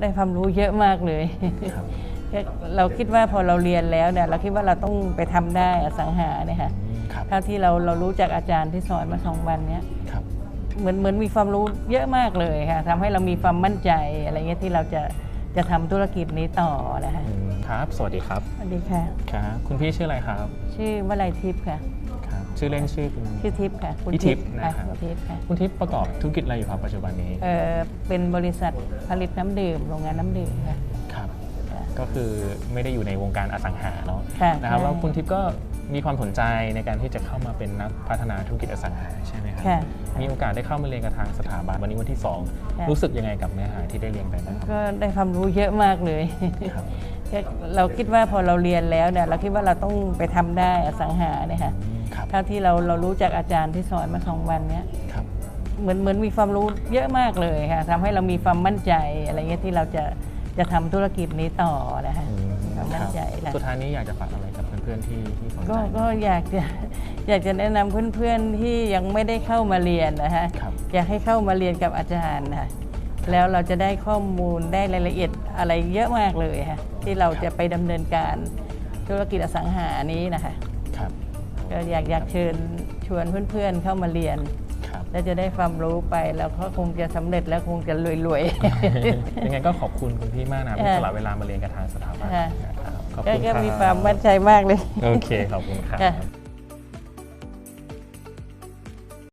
ได้ความรู้เยอะมากเลยครับเราคิดว่าพอเราเรียนแล้วเนี่ยเราคิดว่าเราต้องไปทำได้อสังหาเนี่ยค่ะครับเท่าที่เราเรารู้จากอาจารย์ที่สอนมาสองวันเนี้ยครับเหมือนเหมือนมีความรู้เยอะมากเลยค่ะทำให้เรามีความมั่นใจอะไรเงี้ยที่เราจะจะทำธุรกิจนี้ต่อนะคะอืมครับ สวัสดีครับ สวัสดีค่ะครับคุณพี่ชื่ออะไรครับ ชื่อวลัยทิพย์ค่ะครับ ชื่อเล่นชื่อคุณชื่อทิพย์ค่ะคุณพี่ทิพย์นะครับค่ะคุณทิพย์ค่ะคุณทิพย์ประกอบธุรกิจอะไรอยู่ครับปัจจุบันนี้เอ่อเป็นบริษัทผลิตน้ำดื่มโรงงานน้ำดื่มค่ะครับค่ะก็คือไม่ได้อยู่ในวงการอสังหาเนาะค่ะนะครับใช่แล้วคุณทิพย์ก็มีความสนใจในการที่จะเข้ามาเป็นนักพัฒนาธุรกิจอสังหาใช่ไหมครับค่ะมีโอกาสได้เข้ามาเรียนกับทางสถาบันวันนี้วันที่สองค่ะรู้สึกยังไงกับเนื้อหาที่ได้เรียนไปบ้างครับก็ได้ความรู้เยอะมากเลยครับเราคิดว่าพอเราเรียนแล้วเนี่ยเราคิดว่าเราต้องไปทำได้อสังหาเนี่ยค่ะอืมครับ เท่าที่เราเรารู้จากอาจารย์ที่สอนมาสองวันเนี้ยครับ เหมือนเหมือนมีความรู้เยอะมากเลยค่ะทำให้เรามีความมั่นใจอะไรเงี้ยที่เราจะจะทำธุรกิจนี้ต่อนะคะอืมมีความมั่นใจครัค่ะบสุดท้ายนี้อยากจะฝากอะไรกับเพื่อนๆที่ที่สนใจ ก็ก็อยากจะอยากจะแนะนำเพื่อนๆที่ยังไม่ได้เข้ามาเรียนนะคะครับอยากให้เข้ามาเรียนกับอาจารย์ค่ะแล้วเราจะได้ข้อมูลได้รายละเอียดอะไรเยอะมากเลยค่ะที่เราจะไปดำเนินการธุรกิจอสังหานี้นะคะครับ ก็อยากอยากเชิญชวนเพื่อนๆเข้ามาเรียน ครับ แล้วจะได้ความรู้ไปแล้วก็คงจะสำเร็จแล้วคงจะรวยๆยังไงก็ขอบคุณคุณพี่มากนะครับที่ค่ะสละเวลามาเรียนกับทางสถาบันค่ะ นะครับขอบก็คุณก็รับมีความมั่นใจมากเลย โอเคขอบคุณครับ ค่ะ